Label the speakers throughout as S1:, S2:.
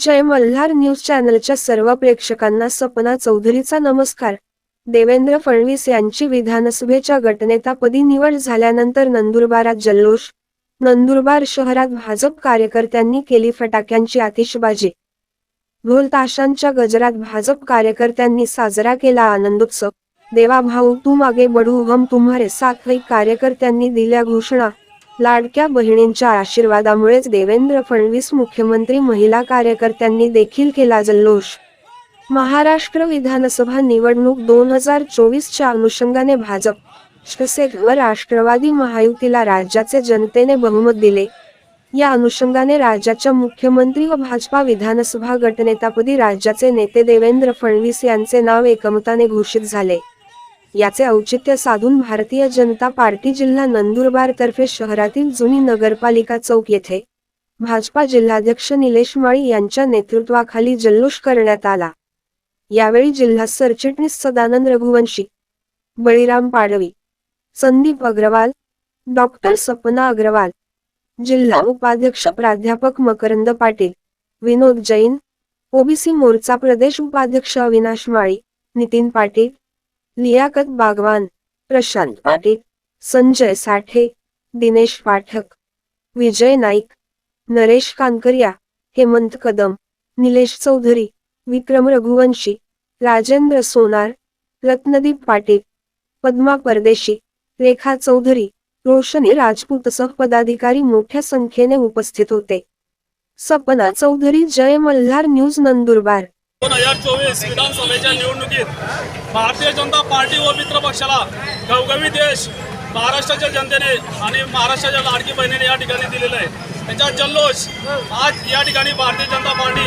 S1: जय Malhar news चॅनलच्या सर्व प्रेक्षकांना सपना चौधरीचा नमस्कार. देवेंद्र फडणवीस यांची विधानसभेच्या गटनेतापदी निवड झाल्यानंतर नंदुरबारात जल्लोष नंदुरबार शहरात भाजप कार्यकर्त्यांनी केली फटाक्यांची आतिषबाजी. ढोलताशांच्या गजरात भाजप कार्यकर्त्यांनी साजरा केला आनंदोत्सव. देवा भाऊ तू मागे बढू हम तुम्हारे साथ कार्यकर्त्यांनी दिल्या घोषणा. लाडक्या बहिणींच्या आशीर्वादामुळेच देवेंद्र फडणवीस मुख्यमंत्री महिला कार्यकर्त्यांनी देखील केला जल्लोष. महाराष्ट्र विधानसभा निवडणूक दोन हजार चोवीसच्या अनुषंगाने भाजप शिवसेना व राष्ट्रवादी महायुतीला राज्याचे जनतेने बहुमत दिले. या अनुषंगाने राज्याच्या मुख्यमंत्री व भाजपा विधानसभा गटनेतापदी राज्याचे नेते देवेंद्र फडणवीस यांचे नाव एकमताने घोषित झाले. याचे औचित्य साधून भारतीय जनता पार्टी जिल्हा नंदुरबार तर्फे शहरातील जुनी नगरपालिका चौक येथे भाजपा जिल्हाध्यक्ष निलेश माळी यांच्या नेतृत्वाखाली जल्लोष करण्यात आला. यावेळी जिल्हा सरचिटणीस सदानंद रघुवंशी बळीराम पाडवी संदीप अग्रवाल डॉक्टर सपना अग्रवाल जिल्हा उपाध्यक्ष प्राध्यापक मकरंद पाटील विनोद जैन ओबीसी मोर्चा प्रदेश उपाध्यक्ष अविनाश माळी नितीन पाटील लियाकत बागवान प्रशांत पाटील संजय साठे दिनेश पाठक विजय नाईक नरेश कानकरिया हेमंत कदम निलेश चौधरी विक्रम रघुवंशी राजेंद्र सोनार रत्नदीप पाटील पद्मा परदेशी रेखा चौधरी रोशनी राजपूतसह पदाधिकारी मोठ्या संख्येने उपस्थित होते. सपना चौधरी जय मल्हार न्यूज नंदुरबार.
S2: दोन हजार चोवीस विधानसभेच्या निवडणुकीत भारतीय जनता पार्टी व मित्र पक्षाला घवघवीत देश महाराष्ट्राच्या जनतेने आणि महाराष्ट्राच्या लाडकी बहिणीने या ठिकाणी दिलेलं आहे. त्याचा जल्लोष आज या ठिकाणी भारतीय जनता पार्टी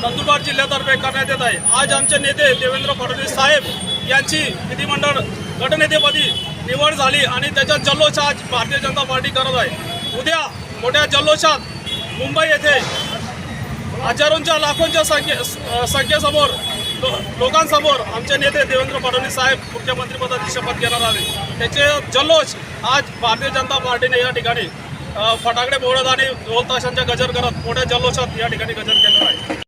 S2: नंदुरबार जिल्ह्यातर्फे करण्यात येत आहे. आज आमचे नेते देवेंद्र फडणवीस साहेब यांची विधिमंडळ गटनेतेपदी निवड झाली आणि त्याचा जल्लोष आज भारतीय जनता पार्टी करत आहे. उद्या मोठ्या जल्लोषात मुंबई येथे हजारोंच्या लाखोंच्या संख्ये संख्येसमोर लो- लोकांसमोर आमचे नेते देवेंद्र फडणवीस साहेब मुख्यमंत्रीपदाची शपथ घेणार आले. त्याचे जल्लोष आज भारतीय जनता पार्टीने या ठिकाणी फटाकडे बोलत आणि ढोल ताशांच्या गजर करत मोठ्या जल्लोषात या ठिकाणी गजर केलेला आहे.